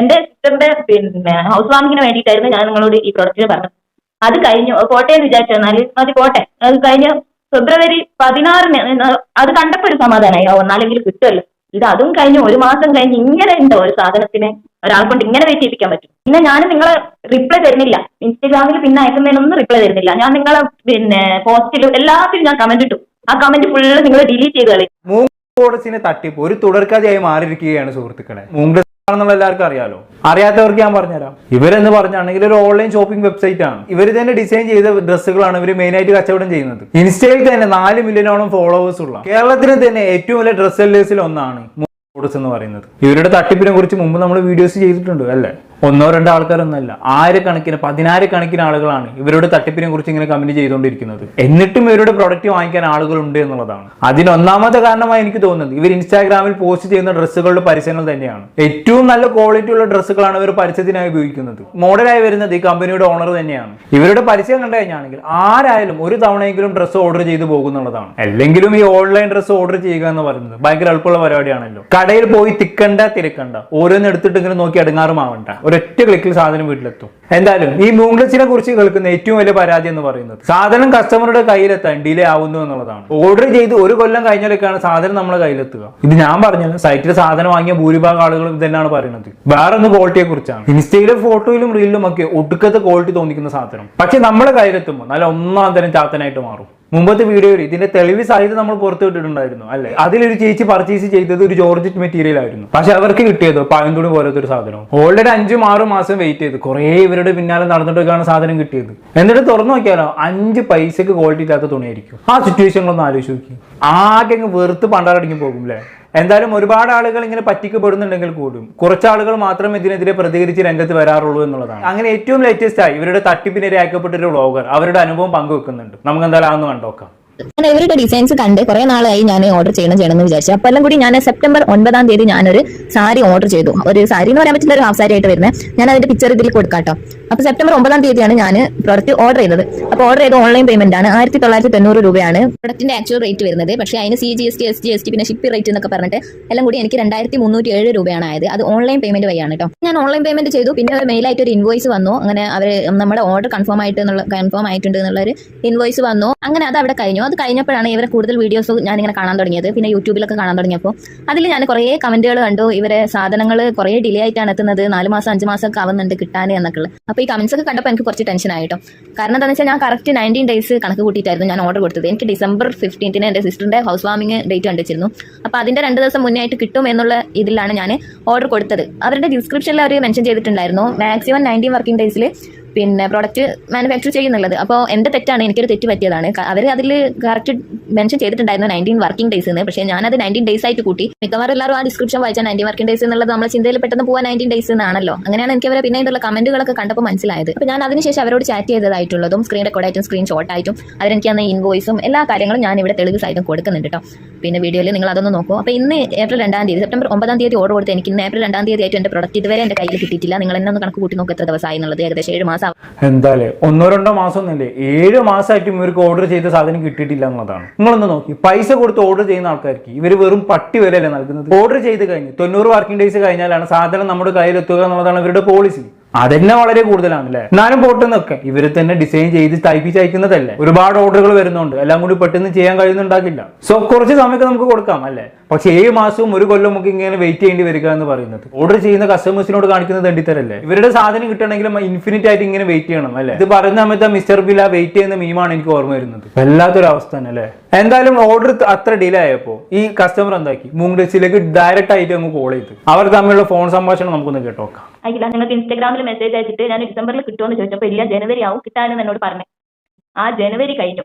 എന്റെ സിസ്റ്ററിന്റെ പിന്നെ ഹൗസ് വാമിങ്ങിന് വേണ്ടിയിട്ടായിരുന്നു ഞാൻ നിങ്ങളോട് ഈ പ്രൊഡക്റ്റിന് പറഞ്ഞത്. അത് കഴിഞ്ഞു പോട്ടെ എന്ന് വിചാരിച്ചെന്നാൽ മതി പോട്ടെ. അത് കഴിഞ്ഞ ഫെബ്രുവരി പതിനാറിന് അത് കണ്ടപ്പോ ഒരു സമാധാനമായി. ഒന്നാലെങ്കിലും കിട്ടുമല്ലോ. ഇത് അതും കഴിഞ്ഞ് ഒരു മാസം കഴിഞ്ഞ് ഇങ്ങനെ ഉണ്ടോ ഒരു സാധനത്തിന് ഒരാൾ കൊണ്ട് ഇങ്ങനെ വെയിറ്റ് ചെയ്യിപ്പിക്കാൻ പറ്റും. പിന്നെ ഞാൻ നിങ്ങളെ റിപ്ലൈ തരുന്നില്ല. ഇൻസ്റ്റഗ്രാമിൽ പിന്നെ അയക്കുന്നതിനൊന്നും റിപ്ലൈ തരുന്നില്ല. ഞാൻ നിങ്ങളെ പിന്നെ പോസ്റ്റിലും എല്ലാത്തിലും ഞാൻ കമന്റ് ഇട്ടു. ആ കമന്റ് ഫുള്ള് നിങ്ങൾ ഡിലീറ്റ് ചെയ്ത് കളി മൂങ്കോഡസിന്റെ തട്ടിപ്പ്. ഒരു തുടർക്കഥയായി മാറിയിരിക്കുകയാണ് സുഹൃത്തുക്കളെ. മൂങ്ക് ആണെന്നുള്ള എല്ലാവർക്കും അറിയാലോ. അറിയാത്തവർക്ക് ഞാൻ പറഞ്ഞുതരാം. ഇവരെന്ന് പറഞ്ഞാണെങ്കിൽ ഒരു ഓൺലൈൻ ഷോപ്പിംഗ് വെബ്സൈറ്റ് ആണ്. ഇവർ തന്നെ ഡിസൈൻ ചെയ്ത ഡ്രസ്സുകളാണ് ഇവർ മെയിൻ ആയിട്ട് കച്ചവടം ചെയ്യുന്നത്. ഇൻസ്റ്റയിൽ തന്നെ നാല് മില്യണോളം ഫോളോവേഴ്സ് ഉള്ള. കേരളത്തിന് തന്നെ ഏറ്റവും വലിയ ഡ്രസ് സെല്ലേഴ്സിൽ ഒന്നാണ് എന്ന് പറയുന്നത്. ഇവരുടെ തട്ടിപ്പിനെ കുറിച്ച് മുമ്പ് നമ്മൾ വീഡിയോസ് ചെയ്തിട്ടുണ്ട് അല്ലേ? ഒന്നോ രണ്ടോ ആൾക്കാരൊന്നല്ല ആയിരക്കണക്കിന് പതിനായിരക്കണക്കിന് ആളുകളാണ് ഇവരുടെ തട്ടിപ്പിനെ കുറിച്ച് ഇങ്ങനെ കമന്റ് ചെയ്തുകൊണ്ടിരിക്കുന്നത്. എന്നിട്ടും ഇവരുടെ പ്രൊഡക്റ്റ് വാങ്ങിക്കാൻ ആളുകളുണ്ട് എന്നുള്ളതാണ്. അതിനൊന്നാമത്തെ കാരണമായി എനിക്ക് തോന്നുന്നത് ഇവർ ഇൻസ്റ്റാഗ്രാമിൽ പോസ്റ്റ് ചെയ്യുന്ന ഡ്രസ്സുകളുടെ പരസ്യങ്ങൾ തന്നെയാണ്. ഏറ്റവും നല്ല ക്വാളിറ്റി ഉള്ള ഡ്രസ്സുകളാണ് ഇവർ പരസ്യത്തിനായി ഉപയോഗിക്കുന്നത്. മോഡലായി വരുന്നത് ഈ കമ്പനിയുടെ ഓണർ തന്നെയാണ്. ഇവരുടെ പരസ്യം കണ്ടു കഴിഞ്ഞാണെങ്കിൽ ആരായാലും ഒരു തവണയെങ്കിലും ഡ്രസ്സ് ഓർഡർ ചെയ്ത് പോകുന്നുള്ളതാണ് അല്ലെങ്കിലും ഈ ഓൺലൈൻ ഡ്രസ്സ് ഓർഡർ ചെയ്യുക എന്ന് പറയുന്നത് ഭയങ്കര എളുപ്പമുള്ള പരിപാടിയാണല്ലോ. കടയിൽ പോയി തിക്കണ്ട തിരക്കണ്ട. ഓരോന്ന് എടുത്തിട്ട് ഇങ്ങനെ നോക്കി അടുങ്ങാറുമാവണ്ട ഒരൊറ്റ ക്ലിക്കിൽ സാധനം വീട്ടിലെത്തും. എന്തായാലും ഈ മൂംഗ്ലസിനെ കുറിച്ച് കേൾക്കുന്ന ഏറ്റവും വലിയ പരാതി എന്ന് പറയുന്നത് സാധനം കസ്റ്റമറുടെ കയ്യിലെത്താൻ ഡിലേ ആവുന്നു എന്നുള്ളതാണ്. ഓർഡർ ചെയ്ത് ഒരു കൊല്ലം കഴിഞ്ഞാലൊക്കെയാണ് സാധനം നമ്മുടെ കയ്യിലെത്തുക. ഇത് ഞാൻ പറഞ്ഞത് സൈറ്റിൽ സാധനം വാങ്ങിയ ഭൂരിഭാഗം ആളുകളും തന്നെയാണ് പറയുന്നത്. വേറെ ഒന്ന് ക്വാളിറ്റിയെ കുറിച്ചാണ്. ഇൻസ്റ്റയിലെ ഫോട്ടോയിലും റീലിലും ഒക്കെ ഒടുക്കത്തെ ക്വാളിറ്റി തോന്നിക്കുന്ന സാധനം. പക്ഷെ നമ്മുടെ കയ്യിലെത്തുമ്പോൾ നല്ല ഒന്നാം തരം ചാത്തനായിട്ട് മാറും. മുമ്പത്തെ വീഡിയോയിൽ ഇതിന്റെ തെളിവ് സഹിതം നമ്മൾ പുറത്തു വിട്ടിട്ടുണ്ടായിരുന്നു അല്ലെ? അതിലൊരു ചേച്ചി പർച്ചേസ് ചെയ്തത് ഒരു ജോർജറ്റ് മെറ്റീരിയൽ ആയിരുന്നു. പക്ഷെ അവർക്ക് കിട്ടിയത് പഴന്തുണി പോലത്തെ ഒരു സാധനം. ഓൾറെഡി അഞ്ചും ആറും മാസം വെയിറ്റ് ചെയ്ത്. കുറേ ഇവരുടെ പിന്നാലെ നടന്നിട്ടൊക്കെയാണ് സാധനം കിട്ടിയത്. എന്നിട്ട് തുറന്നു നോക്കിയാലോ അഞ്ച് പൈസക്ക് ക്വാളിറ്റി ഇല്ലാത്ത തുണിയായിരിക്കും. ആ സിറ്റുവേഷനിലൊന്നും ആലോചിച്ച് നോക്കി. ആകെ അങ്ങ് വെറുത്ത് പണ്ടാറടിക്കും പോകും അല്ലേ? എന്തായാലും ഒരുപാട് ആളുകൾ ഇങ്ങനെ പറ്റിക്കപ്പെടുന്നുണ്ടെങ്കിൽ കൂടും. കുറച്ച് ആളുകൾ മാത്രം ഇതിനെതിരെ പ്രതികരിച്ച് രംഗത്ത് വരാറുള്ളൂ എന്നുള്ളതാണ്. അങ്ങനെ ഏറ്റവും ലേറ്റസ്റ്റ് ആയി ഇവരുടെ തട്ടിപ്പിനിരയാക്കപ്പെട്ട ഒരു വ്ളോഗർ അവരുടെ അനുഭവം പങ്കുവെക്കുന്നുണ്ട്. നമുക്ക് എന്തായാലും അതൊന്ന് കണ്ടോക്കാം. ഞാൻ ഇവരുടെ ഡിസൈൻസ് കണ്ട് കുറെ നാളായി ഞാൻ ഓർഡർ ചെയ്യണം ചെയ്യണം എന്ന് വിചാരിച്ചു. അപ്പോൾ എല്ലാം കൂടി ഞാൻ സെപ്റ്റംബർ ഒൻപതാം തീയതി ഞാനൊരു സാരി ഓർഡർ ചെയ്തു. ഒരു സാരി എന്ന് പറയാൻ പറ്റില്ല ഒരു ഹാഫ് സാരി ആയിട്ട് വരുന്നത് ഞാൻ അതിന്റെ പിക്ചർ ഇതിൽ കൊടുക്കാട്ടോ അപ്പോൾ അപ്പൊ സെപ്റ്റംബർ ഒമ്പതാം തീയതിയാണ് ഞാൻ പ്രൊഡക്റ്റ് ഓർഡർ ചെയ്തത്. അപ്പോൾ ഓർഡർ ചെയ്ത് ഓൺലൈൻ പേയ്മെന്റ് ആണ്. ആയിരത്തി തൊള്ളായിരത്തി തൊണ്ണൂറ് രൂപയാണ് പ്രൊഡക്റ്റിന്റെ ആക്ച്വൽ റേറ്റ് വരുന്നത്. പക്ഷേ അതിന് C G S T S G S T പിന്നെ ഷിപ്പ് റേറ്റ് എന്നൊക്കെ പറഞ്ഞിട്ട് എല്ലാം കൂടി എനിക്ക് രണ്ടായിരത്തി മുന്നൂറ്റി ഏഴ് രൂപയാണ് ആയത്. അത് ഓൺലൈൻ പേയ്മെന്റ് വഴിയാണ് കേട്ടോ ഞാൻ ഓൺലൈൻ പേയ്മെന്റ് ചെയ്തു. പിന്നെ ഒരു മെയിലായിട്ട് ഒരു ഇൻവോയ്സ് വന്നു. അങ്ങനെ അവർ നമ്മുടെ ഓർഡർ കൺഫേം ആയിട്ട് കൺഫേം ആയിട്ടുണ്ട് എന്നുള്ള ഒരു ഇൻവോയ്സ് വന്നു. അങ്ങനെ അത് അവിടെ കഴിഞ്ഞു. അത് കഴിഞ്ഞപ്പോഴാണ് ഇവരെ കൂടുതൽ വീഡിയോസ് ഞാൻ ഇങ്ങനെ കാണാൻ തുടങ്ങിയത്. പിന്നെ യൂട്യൂബിലൊക്കെ കാണാൻ തുടങ്ങിയപ്പോൾ അതിൽ ഞാൻ കുറേ കമന്റുകൾ കണ്ടു. ഇവരെ സാധനങ്ങൾ കുറേ ഡിലേ ആയിട്ടാണ് എത്തുന്നത്. നാല് മാസം അഞ്ച് മാസം ഒക്കെ ആവുന്നുണ്ട് കിട്ടാൻ എന്നൊക്കെ ഉള്ളത് അപ്പോൾ ഈ കമന്റ്സ് ഒക്കെ കണ്ടപ്പോൾ എനിക്ക് കുറച്ച് ടെൻഷൻ ആയിട്ടോ കാരണം എന്താണെന്ന് വെച്ചാൽ ഞാൻ കറക്റ്റ് നയന്റീൻ ഡേയ്സ് കണക്ക് കൂട്ടിയിട്ടായിരുന്നു ഞാൻ ഓർഡർ കൊടുത്തത്. എനിക്ക് ഡിസംബർ ഫിഫ്റ്റീൻത്തിന് എന്റെ സിസ്റ്ററിന്റെ ഹൗസ് വാമിങ് ഡേറ്റ് കണ്ടിച്ചിരുന്നു അപ്പോൾ അതിന്റെ രണ്ട് ദിവസം മുന്നേ ആയിട്ട് കിട്ടും എന്നുള്ള ഇതിലാണ് ഞാൻ ഓർഡർ കൊടുത്തത്. അവരുടെ ഡിസ്ക്രിപ്ഷനിൽ അവർ മെൻഷൻ ചെയ്തിട്ടുണ്ടായിരുന്നു. മാക്സിമം നയന്റീൻ വർക്കിംഗ് ഡേയ്സിൽ പിന്നെ പ്രോഡക്റ്റ് മാനുഫാക്ചർ ചെയ്യുന്നുള്ളത്. അപ്പോൾ എന്റെ തെറ്റാണ് എനിക്കൊരു തെറ്റ് പറ്റിയതാണ്. അവർ അതിൽ കറക്റ്റ് മെൻഷൻ ചെയ്തിട്ടുണ്ടായിരുന്നു നയന്റീൻ വർക്കിംഗ് ഡേയ്സ് എന്ന് പക്ഷേ ഞാനത് നയന്റീൻ ഡേയ്സ് ആയിട്ട് കൂട്ടി. മിക്കവാറും എല്ലാവരും ആ ഡിസ്ക്രിപ്ഷൻ വായിച്ചാൽ നയന്റീൻ വർക്കിംഗ് ഡേയ്സ് എന്നുള്ളത് നമ്മൾ ചിന്തയിൽ പെട്ടെന്ന് പോകാൻ നയന്റീൻ ഡേയ്സ് എന്നാണല്ലോ അങ്ങനെയാണ് എനിക്ക് അവരെ പിന്നെ ഇതുള്ള കമന്റുകളൊക്കെ കണ്ടപ്പോൾ മനസ്സിലായത്. അപ്പോൾ ഞാൻ അതിനുശേഷം അവരോട് ചാറ്റ് ചെയ്തതായിട്ടുള്ളതും സ്ക്രീൻ റെക്കോർഡായിട്ടും സ്ക്രീൻ ഷോട്ടായിട്ടും അവരെനിക്ക് അന്ന് ഇൻവോയ്സും എല്ലാ കാര്യങ്ങളും ഞാൻ ഇവിടെ തെളിവ് സഹിതം കൊടുക്കുന്നുണ്ട് കേട്ടോ പിന്നെ വീഡിയോയിൽ നിങ്ങൾ അതൊന്ന് നോക്കൂ. അപ്പോൾ ഇന്ന് ഏപ്രിൽ രണ്ടാം തീയതി സെപ്റ്റംബർ ഒമ്പതാം തീയതി ഓർഡർ കൊടുത്ത് എനിക്ക് ഇന്ന് ഏപ്രിൽ രണ്ടാം തീയതി ആയിട്ട് എന്റെ പ്രൊഡക്റ്റ് ഇതുവരെ എന്റെ കയ്യിൽ കിട്ടിയിട്ടില്ല. നിങ്ങൾ എന്നെ ഒന്ന് കണക്ക് കൂട്ടി നോക്കുക എത്ര ദിവസമായി എന്നുള്ളത്. ഏകദേശം ഏഴ് മാസം എന്തായാലും ഒന്നോ രണ്ടോ മാസം ഒന്നല്ലേ ഏഴ് മാസമായിട്ടും ഇവർക്ക് ഓർഡർ ചെയ്ത സാധനം കിട്ടിയിട്ടില്ല എന്നുള്ളതാണ്. നിങ്ങളൊന്ന് നോക്കി. പൈസ കൊടുത്ത് ഓർഡർ ചെയ്യുന്ന ആൾക്കാർക്ക് ഇവർ വെറും പട്ടി വിലയല്ലേ നൽകുന്നത്? ഓർഡർ ചെയ്ത് കഴിഞ്ഞ് തൊണ്ണൂറ് വർക്കിംഗ് ഡേയ്സ് കഴിഞ്ഞാലാണ് സാധനം നമ്മുടെ കയ്യിലെത്തുക എന്നുള്ളതാണ് ഇവരുടെ പോളിസി അതന്നെ വളരെ കൂടുതലാണ് അല്ലേ എന്നാലും പോട്ടെന്നൊക്കെ ഇവർ തന്നെ ഡിസൈൻ ചെയ്ത് തയ്പ്പിച്ച് അയക്കുന്നതല്ലേ ഒരുപാട് ഓർഡറുകൾ വരുന്നുണ്ട്. എല്ലാം കൂടി പെട്ടെന്ന് ചെയ്യാൻ കഴിയുന്നുണ്ടാകില്ല. സോ കുറച്ച് സമയമൊക്കെ നമുക്ക് കൊടുക്കാം അല്ലേ? പക്ഷെ ഏഴ് മാസവും ഒരു കൊല്ലം നമുക്ക് ഇങ്ങനെ വെയിറ്റ് ചെയ്യേണ്ടി വരിക എന്ന് പറയുന്നത്. ഓർഡർ ചെയ്യുന്ന കസ്റ്റമേഴ്സിനോട് കാണിക്കുന്നത് തണ്ടിത്തരല്ലേ? ഇവരുടെ സാധനം കിട്ടണമെങ്കിൽ ഇൻഫിനിറ്റ് ആയിട്ട് ഇങ്ങനെ വെയിറ്റ് ചെയ്യണം അല്ലേ? ഇത് പറയുന്ന സമയത്ത് മിസ്റ്റർ ബില വെയിറ്റ് ചെയ്യുന്ന മീമാണ് എനിക്ക് ഓർമ്മ വരുന്നത്. വല്ലാത്തൊരു അവസ്ഥ തന്നെ അല്ലേ? എന്തായാലും ഓർഡർ അത്ര ഡിലേ ആയപ്പോ ഈ കസ്റ്റമർ എന്താക്കി? മൂങ്ങ് മൂങ്ഡസിലേക്ക് ഡയറക്റ്റ് ആയിട്ട് അങ്ങ് കോൾ ചെയ്ത്. അവർ തമ്മിലുള്ള ഫോൺ സംഭാഷണം നമുക്കൊന്ന് കേട്ടോക്കാം. അയക്കില്ല നിങ്ങൾക്ക് ഇൻസ്റ്റാഗ്രാമിൽ മെസ്സേജ് അയച്ചിട്ട് ഞാൻ ഡിസംബറിൽ കിട്ടുമെന്ന് ചോദിച്ചപ്പോൾ ഇല്ല ജനുവരി ആവും കിട്ടാനെന്ന് എന്നോട് പറഞ്ഞു. ആ ജനുവരി കഴിഞ്ഞു.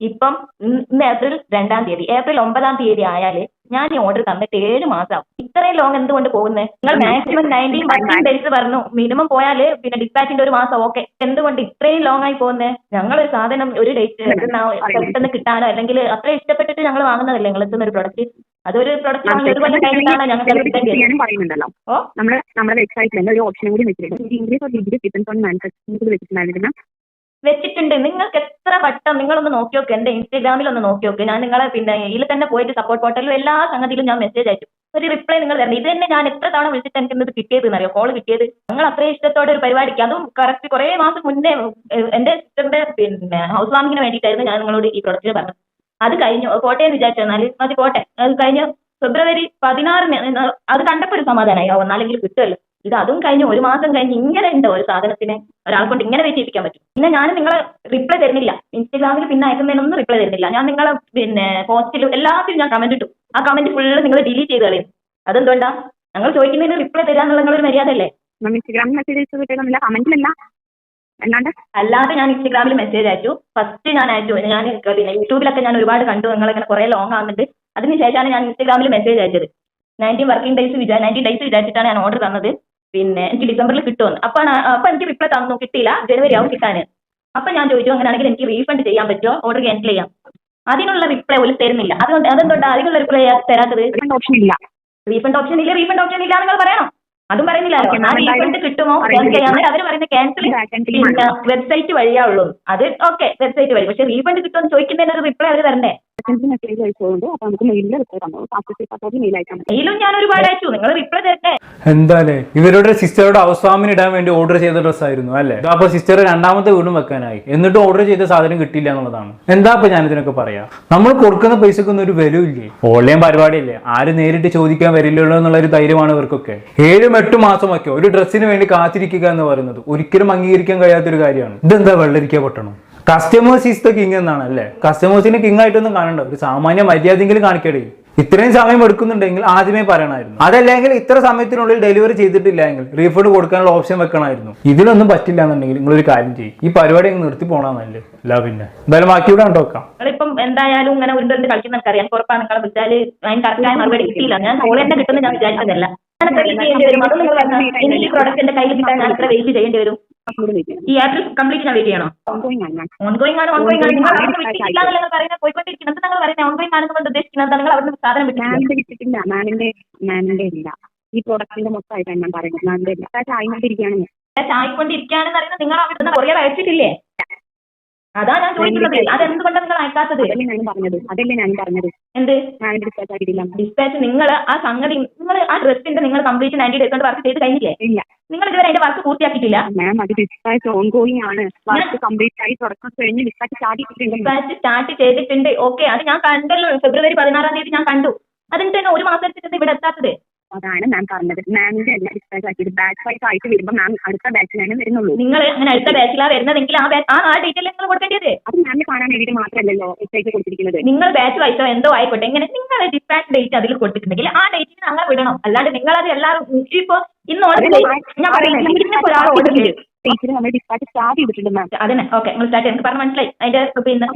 ഇപ്പം ഇന്ന് ഏപ്രിൽ രണ്ടാം തീയതി. ഏപ്രിൽ ഒമ്പതാം തീയതി ആയാൽ ഞാൻ ഈ ഓർഡർ തന്നിട്ട് ഏഴ് മാസം ഇത്രയും ലോങ് എന്തുകൊണ്ട് പോകുന്നത് നിങ്ങൾ മാക്സിമം നയന്റീൻ വർക്കിംഗ് ഡേയ്സ് പറഞ്ഞു. മിനിമം പോയാൽ പിന്നെ ഡിസ്പാച്ചിന്റെ ഒരു മാസം ഓക്കെ എന്തുകൊണ്ട് ഇത്രയും ലോങ് ആയി പോകുന്നത് ഞങ്ങൾ സാധനം ഒരു ഡേറ്റ് പെട്ടെന്ന് കിട്ടാനോ അല്ലെങ്കിൽ അത്ര ഇഷ്ടപ്പെട്ടിട്ട് ഞങ്ങൾ വാങ്ങുന്നതല്ലേ? നിങ്ങൾ എത്തുന്ന ഒരു പ്രൊഡക്റ്റ് അതൊരു പറയുന്നുണ്ടല്ലോ. ഓ? നമ്മുടെ നമ്മുടെ വെബ്സൈറ്റിൽ ഒരു ഓപ്ഷൻ കൂടി വെച്ചിട്ടുണ്ട്. English or degree depends on manufacturing വെച്ചിട്ടുണ്ട്. നിങ്ങൾക്ക് എത്ര വട്ടം നിങ്ങളൊന്ന് നോക്കി നോക്ക്. എന്റെ ഇൻസ്റ്റാഗ്രാമിൽ ഒന്ന് നോക്കി നോക്ക്. ഞാൻ നിങ്ങളെ പിന്നെ ഇതിൽ തന്നെ പോയിട്ട് സപ്പോർട്ട് പോർട്ടലിലും എല്ലാ സംഗതിയിലും ഞാൻ മെസ്സേജ് അയച്ചു. ഒരു റിപ്ലൈ നിങ്ങൾ തരണം. ഇത് തന്നെ ഞാൻ എത്ര തവണ വിളിച്ചിട്ട് എനിക്ക് ഇത് കിട്ടിയത് എന്നറിയോ? കോൾ കിട്ടിയത്. നിങ്ങൾ അത്രയും ഇഷ്ടത്തോടെ ഒരു പരിപാടിക്ക്. അതും കറക്റ്റ് കുറേ മാസം മുന്നേ എന്റെ സിസ്റ്ററിന്റെ പിന്നെ ഹൗസ് വാമിങ്ങിന് വേണ്ടിയിട്ടായിരുന്നു ഞാൻ നിങ്ങളോട് ഈ പ്രൊഡക്റ്റ് പറഞ്ഞത്. അത് കഴിഞ്ഞു. കോട്ടയം പോട്ടെ എന്ന് വിചാരിച്ചാൽ മതി പോട്ടെ. അത് കഴിഞ്ഞ് ഫെബ്രുവരി പതിനാറിന് അത് കണ്ടപ്പോൾ ഒരു സമാധാനമായി. ഒന്നാലെങ്കിലും കിട്ടുമല്ലോ. ഇത് അതും കഴിഞ്ഞ് ഒരു മാസം കഴിഞ്ഞ് ഇങ്ങനെ ഉണ്ടോ ഒരു സാധനത്തിന് ഒരാൾ കൊണ്ട് ഇങ്ങനെ വെയിറ്റ് ചെയ്യിപ്പിക്കാൻ പറ്റും. പിന്നെ ഞാൻ നിങ്ങളെ റിപ്ലൈ തരുന്നില്ല. ഇൻസ്റ്റാഗ്രാമിൽ പിന്നെ അയക്കുന്നതിനൊന്നും റിപ്ലൈ തരുന്നില്ല. ഞാൻ നിങ്ങളെ പിന്നെ പോസ്റ്റിലും എല്ലാത്തിലും ഞാൻ കമന്റ് ഇട്ടു. ആ കമന്റ് ഫുള്ള് നിങ്ങൾ ഡിലീറ്റ് ചെയ്ത് കളയും. അതെന്തുകൊണ്ടാ? ഞങ്ങൾ ചോദിക്കുന്നതിന് റിപ്ലൈ തരാന്നുള്ള നിങ്ങളൊരു മര്യാദ അല്ലേ ഇൻസ്റ്റഗ്രാമിൽ മെസ്സേജ് അയച്ചു കമന്റിലല്ല അല്ലാണ്ട്? അല്ലാതെ ഞാൻ ഇൻസ്റ്റഗ്രാമിൽ മെസ്സേജ് അയച്ചു. ഫസ്റ്റ് ഞാൻ അയച്ചു. ഞാൻ പിന്നെ യൂട്യൂബിലൊക്കെ ഞാൻ ഒരുപാട് കണ്ടു. നിങ്ങൾ നിങ്ങളിങ്ങനെ കുറേ ലോങ് ആകുന്നുണ്ട് അതിനുശേഷമാണ് ഞാൻ ഇൻസ്റ്റഗ്രാമിൽ മെസ്സേജ് അയച്ചത്. നയന്റീൻ വർക്കിംഗ് ഡേയ്സ് വിചാ നയന്റീൻ ഡേയ്സ് വിചാരിച്ചിട്ടാണ് ഞാൻ ഓർഡർ തന്നത്. പിന്നെ എനിക്ക് ഡിസംബറിൽ കിട്ടുമെന്ന്. അപ്പൊ അപ്പൊ എനിക്ക് റിപ്ലൈ തന്നു. കിട്ടിയില്ല. ജനുവരി ആവും കിട്ടാൻ അപ്പം ഞാൻ ചോദിച്ചു അങ്ങനെയാണെങ്കിൽ എനിക്ക് റീഫണ്ട് ചെയ്യാൻ പറ്റുമോ ഓർഡർ ക്യാൻസൽ ചെയ്യാം. അതിനുള്ള റിപ്ലൈ പോലും തരുന്നില്ല. അതുകൊണ്ട് അതെന്തുകൊണ്ടാണ് അതിനുള്ള റിപ്ലൈ തരാത്തത്? റീഫണ്ട് ഓപ്ഷൻ ഇല്ല. റീഫണ്ട് ഓപ്ഷൻ ഇല്ല. റീഫണ്ട് ഓപ്ഷൻ ഇല്ല നിങ്ങൾ പറയണം? അതും പറയുന്നില്ലല്ലോ ഞാൻ റീഫണ്ട് കിട്ടുമോ? അവർ പറയുന്നത് ക്യാൻസൽ വെബ്സൈറ്റ് വഴിയാ ഉള്ളൂ. അത് ഓക്കെ വെബ്സൈറ്റ് വഴി. പക്ഷെ റീഫണ്ട് കിട്ടുമെന്ന് ചോദിക്കുന്നതിന് ഒരു റിപ്ലൈ അവർ തരണ്ടേ? മെസ്സേജ് അയച്ചുകൊണ്ട് അപ്പോൾ നമുക്ക് മെയിലിൽ റിപ്ലൈ തന്നു ഫാസ്റ്റ് സപ്പോർട്ട് മെയിൽ മെയിലും ഞാൻ ഒരുപാട് അയച്ചു. നിങ്ങൾ റിപ്ലൈ തരട്ടെ? ഇവരുടെ സിസ്റ്ററുടെ അവസ്വാമിന് ഇടാൻ വേണ്ടി ഓർഡർ ചെയ്ത ഡ്രസ് ആയിരുന്നു അല്ലേ? അപ്പൊ സിസ്റ്റർ രണ്ടാമത്തെ വീടും വെക്കാനായി. എന്നിട്ട് ഓർഡർ ചെയ്ത സാധനം കിട്ടിയില്ല എന്നുള്ളതാണ്. എന്താ ഇപ്പൊ ഞാൻ ഇതിനൊക്കെ പറയാ? നമ്മൾ കൊടുക്കുന്ന പൈസക്കൊന്നും ഒരു വിലയില്ലേ ഓൺലൈൻ പരിപാടിയല്ലേ? ആര് നേരിട്ട് ചോദിക്കാൻ വരില്ലല്ലോ എന്നുള്ള ഒരു ധൈര്യമാണ് ഇവർക്കൊക്കെ. ഏഴും എട്ടും മാസമൊക്കെ ഒരു ഡ്രസ്സിന് വേണ്ടി കാത്തിരിക്കുക എന്ന് പറയുന്നത് ഒരിക്കലും അംഗീകരിക്കാൻ കഴിയാത്തൊരു കാര്യമാണ്. ഇതെന്താ വെള്ളരിക്ക പൊട്ടണം? കസ്റ്റമേഴ്സ് ഈസ് ദ കിങ് എന്നാണ് അല്ലേ? കസ്റ്റമേഴ്സിന് കിങ് ആയിട്ടൊന്നും കാണണ്ട. ഒരു സാമാന്യ മര്യാദയെങ്കിലും കാണിക്കടേ. ഇത്രയും സമയം എടുക്കുന്നുണ്ടെങ്കിൽ ആദ്യമേ പറയണമായിരുന്നു. അതല്ലെങ്കിൽ ഇത്ര സമയത്തിനുള്ളിൽ ഡെലിവറി ചെയ്തിട്ടില്ലെങ്കിൽ റീഫണ്ട് കൊടുക്കാനുള്ള ഓപ്ഷൻ വെക്കണമായിരുന്നു. ഇതിലൊന്നും പറ്റില്ല എന്നുണ്ടെങ്കിൽ നിങ്ങൾ ഒരു കാര്യം ചെയ്യും. ഈ പരിപാടി അങ്ങ് നിർത്തി പോണാന്നല്ലേ അല്ല പിന്നെ. എന്തായാലും ബാക്കി ഇവിടെ കണ്ടോക്കാം ഇപ്പം എന്തായാലും ഇങ്ങനെ ഉരുണ്ട് കളിക്കുന്ന എനിക്കറിയാം. എനിക്ക് ഉറപ്പാണ് നിങ്ങളെ വിളിച്ചാൽ അതിന് കറക്റ്റായ മറുപടി കിട്ടിയില്ല. ഞാൻ തന്നെ കിട്ടുമെന്ന് ഞാൻ വിചാരിച്ചതല്ല ഞാൻ എത്ര വെയിറ്റ് ചെയ്യേണ്ടി വരും. അത് നിങ്ങൾ പറഞ്ഞാൽ എനിക്ക് ഈ പ്രോഡക്റ്റ് എന്റെ കയ്യിൽ കിട്ടാൻ ഞാൻ എത്ര വെയിറ്റ് ചെയ്യേണ്ടി വരും. ഈ ആപ്പിൽ കംപ്ലീറ്റ് ഞാൻ വെയിറ്റ് ചെയ്യണോ? ഓൺഗോയിങ് ആണ് ഓൺഗോയിങ് ആണ് നിങ്ങൾ അവിടെ. വിട്ടിട്ടില്ല എന്നല്ല പറയുന്നത് പോയിക്കൊണ്ടിരിക്കുന്നത് നിങ്ങൾ പറയുന്നത് ഓൺഗോയിങ് ആണെന്ന് കൊണ്ട് ഉദ്ദേശിക്കുന്നത്. നിങ്ങൾ അവിടുന്ന് സാധനം വിട്ടിട്ടില്ല. മാമിന്റെ മാമിന്റെ ഇല്ല. ഈ പ്രോഡക്റ്റിന്റെ മൊത്തമായിട്ടാണ് ഞാൻ പറയുന്നത്. മാമിന്റെ ഇല്ല. ചായമായിട്ടിരിക്കുകയാണ് ഞാൻ. ചായക്കൊണ്ടിരിക്കുകയാണെന്ന് പറയുന്നത് നിങ്ങൾ അവിടുന്ന് കൊറിയർ അയച്ചിട്ടില്ലേ? അതാ ഞാൻ ചോദിക്കുന്നത്. അതെന്തുകൊണ്ടാണ് നിങ്ങൾ അയക്കാത്തത്? അതല്ലേ ഞാനും പറഞ്ഞത്. അതല്ലേ ഞാനും പറഞ്ഞത്. എന്ത്? ഡിസ്പാച്ച് ആയിട്ടില്ല ഡിസ്പാച്ച് നിങ്ങൾ ആ സംഗതി നിങ്ങൾ ആ ഡ്രസ്സിന്റെ നിങ്ങൾ കംപ്ലീറ്റ് നയന്റി ഡേയ്സ് കൊണ്ട് വർക്ക് ചെയ്ത് കഴിഞ്ഞില്ലേ ഇല്ല. നിങ്ങൾ ഇതുവരെ അതിന്റെ വർക്ക് പൂർത്തിയാക്കിയിട്ടില്ല? മാം അത് ഡിസ്പാച്ച് ഓൺഗോയിങ് ആണ്. വർക്ക് കംപ്ലീറ്റ് ആയി തുടക്കം കഴിഞ്ഞ് ഡിസ്പാച്ച് സ്റ്റാർട്ട് ചെയ്തിട്ടുണ്ട്. ഓക്കെ അത് ഞാൻ കണ്ടല്ലോ. ഫെബ്രുവരി പതിനാറാം തീയതി ഞാൻ കണ്ടു. അതിന് തന്നെ ഒരു മാസം എടുത്തിട്ട് ഇവിടെ എത്താത്തത്? അതാണ് മാം പറഞ്ഞത്. മാമിന്റെ എല്ലാ ഡിസ്പാച്ച് ആക്കിയത്. ബാച്ച് വൈസ് ആയിട്ട് വരുമ്പോൾ മാം അടുത്ത ബാച്ചിലാണ് വരുന്നുള്ളൂ. നിങ്ങൾ അങ്ങനെ അടുത്ത ബാച്ചിലാണ് വരുന്നതെങ്കിൽ ആ ബാച്ച് ആ ആ ഡീറ്റെയിൽ നിങ്ങൾ കൊടുക്കേണ്ടത്. അത് മാമിനെ കാണാൻ വേണ്ടിയിട്ട് മാത്രമല്ലല്ലോ എക്സൈറ്റ് കൊടുത്തിരിക്കുന്നത്. നിങ്ങൾ ബാച്ച് വൈസോ എന്തോ ആയിക്കോട്ടെ ഇങ്ങനെ നിങ്ങൾ ഡിസ്പാച്ച് ഡേറ്റ് അതിൽ കൊടുത്തിട്ടുണ്ടെങ്കിൽ ആ ഡേറ്റിന് അങ്ങനെ വിടണം. അല്ലാണ്ട് നിങ്ങൾ അത് എല്ലാവരും ഇപ്പൊ ഇന്ന് ഓർഡർ ഞാൻ പറയുന്നത് ഇന്നിപ്പോ ഒരാൾ ഓർഡർ ഡേറ്റിൽ നമ്മൾ ഡിസ്പാച്ച് സ്റ്റാർട്ട് ചെയ്തിട്ടുണ്ട് മാം അതന്നെ. ഓക്കെ നിങ്ങൾ സ്റ്റാർട്ട് എനിക്ക് പറഞ്ഞ് മനസ്സിലായി. അതിന്റെ പിന്നെ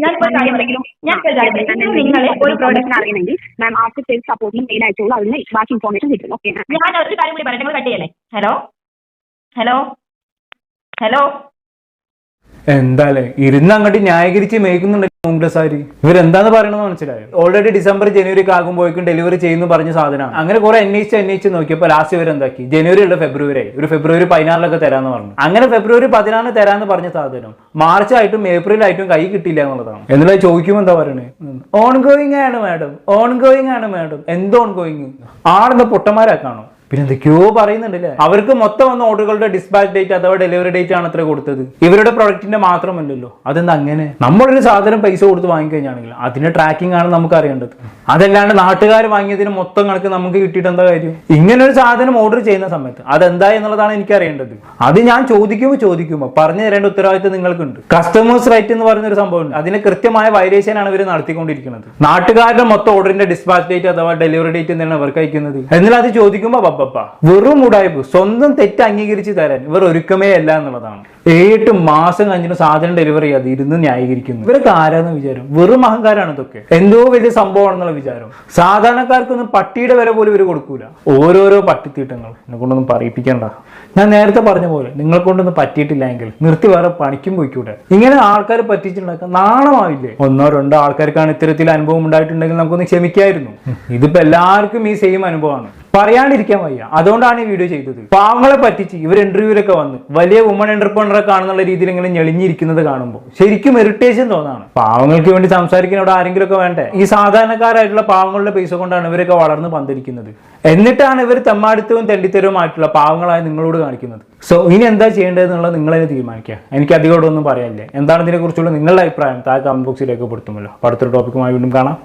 ഞാൻ ഇപ്പോൾ ഒരു പ്രോഡക്റ്റ് അറിയണമെങ്കിൽ മാം ആഫ്റ്റർ സെയിൽസ് സപ്പോർട്ടിന് മെയിൽ അയച്ചോളൂ അതിന് ബാക്കി ഇൻഫോർമേഷൻ കിട്ടും. ഓക്കെ ഞാൻ ഒരു കാര്യം കൂടി പറയട്ടെ. നിങ്ങൾ കട്ട് ചെയ്യല്ലേ? ഹലോ ഹലോ ഹലോ എന്താലേ? ഇരുന്ന് അങ്ങോട്ട് ന്യായീകരിച്ച് മേയ്ക്കുന്നുണ്ട് കോൺഗ്രസ് ആര് ഇവരെന്താന്ന് പറയണമെന്ന് മനസ്സിലായോ? ഓൾറെഡി ഡിസംബർ ജനുവരി ഒക്കെ ആകുമ്പോഴേക്കും ഡെലിവറി ചെയ്യുന്നു പറഞ്ഞ സാധനമാണ്. അങ്ങനെ കുറെ അന്വേഷിച്ച് അന്വേഷിച്ച് നോക്കിയപ്പോൾ ലാസ്റ്റ് ഇവർ എന്താക്കി? ജനുവരി ഉള്ള ഫെബ്രുവരി ഒരു ഫെബ്രുവരി പതിനാറിലൊക്കെ തരാന്ന് പറഞ്ഞു. അങ്ങനെ ഫെബ്രുവരി പതിനാറിന് തരാന്ന് പറഞ്ഞ സാധനം മാർച്ച് ആയിട്ടും ഏപ്രിൽ ആയിട്ടും കൈ കിട്ടിയില്ല എന്നുള്ളതാണ്. എന്നുള്ളത് ചോദിക്കുമ്പോൾ എന്താ പറയണേ? ഓൺ ഗോയിങ് ആണ് മാഡം ഓൺ ഗോയിങ് ആണ് മാഡം എന്തോ ഓൺ ഗോയിങ് ആളെന്താ പൊട്ടന്മാരാക്കാണോ പിന്നെ എന്തൊക്കെയോ പറയുന്നുണ്ടല്ലേ? അവർക്ക് മൊത്തം വന്ന ഓർഡറുകളുടെ ഡിസ്പാച്ച് ഡേറ്റ് അഥവാ ഡെലിവറി ഡേറ്റ് ആണ് അത്ര കൊടുത്തത്. ഇവരുടെ പ്രൊഡക്റ്റിന്റെ മാത്രമല്ലല്ലോ. അതെന്താ അങ്ങനെ? നമ്മളൊരു സാധനം പൈസ കൊടുത്ത് വാങ്ങിക്കഴിഞ്ഞാണെങ്കിൽ അതിന്റെ ട്രാക്കിംഗ് ആണ് നമുക്ക് അറിയേണ്ടത്. അതല്ലാണ്ട് നാട്ടുകാർ വാങ്ങിയതിന് മൊത്തം കണക്ക് നമുക്ക് കിട്ടിയിട്ട് എന്താ കാര്യം? ഇങ്ങനെ ഒരു സാധനം ഓർഡർ ചെയ്യുന്ന സമയത്ത് അതെന്താ എന്നുള്ളതാണ് എനിക്ക് അറിയേണ്ടത് അത് ഞാൻ ചോദിക്കുമ്പോൾ ചോദിക്കുമ്പോൾ പറഞ്ഞു തരേണ്ട ഉത്തരവാദിത്വം നിങ്ങൾക്കുണ്ട്. കസ്റ്റമേഴ്സ് റൈറ്റ് എന്ന് പറയുന്ന ഒരു സംഭവമുണ്ട്. അതിന് കൃത്യമായ വൈലേഷൻ ആണ് ഇവർ നടത്തിക്കൊണ്ടിരിക്കുന്നത്. നാട്ടുകാരുടെ മൊത്തം ഓർഡറിന്റെ ഡിസ്പാച്ച് ഡേറ്റ് അഥവാ ഡെലിവറി ഡേറ്റ് എന്നാണ് അവർക്ക് അയക്കുന്നത്. എന്നാൽ അത് ചോദിക്കുമ്പോൾ ബബ്ബപ്പ വെറും ഉടായ്പ് സ്വന്തം തെറ്റ് അംഗീകരിച്ച് തരാൻ. ഇവർ ഒരുക്കമേ അല്ല എന്നുള്ളതാണ്. ഏഴെട്ട് മാസം കഴിഞ്ഞിട്ട് സാധനം ഡെലിവറി ചെയ്യാതെ ഇരുന്ന് ന്യായീകരിക്കുന്നു. ഇവരൊക്കെ ആരാന്ന് വിചാരം? വെറും അഹങ്കാരമാണ് ഇതൊക്കെ. എന്തോ വലിയ സംഭവമാണെന്നുള്ള വിചാരം. സാധാരണക്കാർക്കൊന്നും പട്ടിയുടെ വില പോലും ഇവർ കൊടുക്കൂല. ഓരോരോ പട്ടിത്തീട്ടങ്ങൾ. എന്നെ കൊണ്ടൊന്നും പറയിപ്പിക്കണ്ട. ഞാൻ നേരത്തെ പറഞ്ഞ പോലെ നിങ്ങളെ കൊണ്ടൊന്നും പറ്റിയിട്ടില്ല എങ്കിൽ നിർത്തി വേറെ പണിക്കും പോയിക്കൂടെ? ഇങ്ങനെ ആൾക്കാർ പറ്റിച്ചിട്ടുണ്ടാക്കാൻ നാണമാവില്ലേ? ഒന്നോ രണ്ടോ ആൾക്കാർക്കാണ് ഇത്തരത്തിൽ അനുഭവം ഉണ്ടായിട്ടുണ്ടെങ്കിൽ നമുക്കൊന്ന് ക്ഷമിക്കായിരുന്നു. ഇതിപ്പോ എല്ലാവർക്കും ഈ സെയിം അനുഭവമാണ്. പറയാണ്ടിരിക്കാൻ വയ്യ. അതുകൊണ്ടാണ് ഈ വീഡിയോ ചെയ്തത്. പാവങ്ങളെ പറ്റിച്ച് ഇവർ ഇന്റർവ്യൂലൊക്കെ വന്ന് വലിയ വുമൺ എന്റർപ്രണറെ കാണുന്നുള്ള രീതിയിൽ ഇങ്ങനെ ഞെളിഞ്ഞിരിക്കുന്നത് കാണുമ്പോൾ ശരിക്കും ഇറിറ്റേഷൻ തോന്നാണ്. പാവങ്ങൾക്ക് വേണ്ടി സംസാരിക്കുന്ന ഇവിടെ ആരെങ്കിലും ഒക്കെ വേണ്ടേ? ഈ സാധാരണക്കാരായിട്ടുള്ള പാവങ്ങളുടെ പൈസ കൊണ്ടാണ് ഇവരൊക്കെ വളർന്ന് പന്തിരിക്കുന്നത്. എന്നിട്ടാണ് ഇവർ തെമ്മാടിത്തവും തെണ്ടിത്തരവുമായിട്ടുള്ള പാവങ്ങളായി നിങ്ങളോട് കാണിക്കുന്നത്. സോ ഇനി എന്താ ചെയ്യേണ്ടത് എന്നുള്ളത് നിങ്ങൾ തന്നെ തീരുമാനിക്കുക. എനിക്ക് അധികം ഒന്നും പറയാനില്ല. എന്താണ് ഇതിനെക്കുറിച്ചുള്ള നിങ്ങളുടെ അഭിപ്രായം? താഴെ കമന്റ് ബോക്സിൽ രേഖപ്പെടുത്തുമല്ലോ അടുത്തൊരു ടോപ്പിക്കുമായി വീണ്ടും കാണാം.